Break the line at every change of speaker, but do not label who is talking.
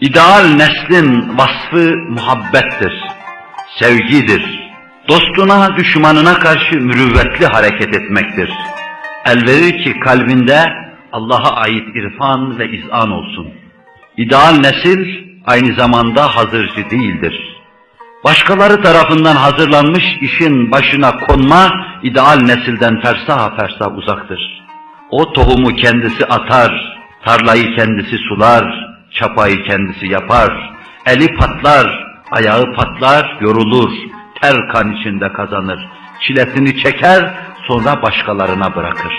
İdeal neslin vasfı muhabbettir, sevgidir. Dostuna, düşmanına karşı mürüvvetli hareket etmektir. El verir ki kalbinde Allah'a ait irfan ve izan olsun. İdeal nesil aynı zamanda hazırcı değildir. Başkaları tarafından hazırlanmış işin başına konma ideal nesilden fersah fersah uzaktır. O tohumu kendisi atar, tarlayı kendisi sular, çapayı kendisi yapar, eli patlar, ayağı patlar, yorulur, ter kan içinde kazanır, çilesini çeker, sonra başkalarına bırakır.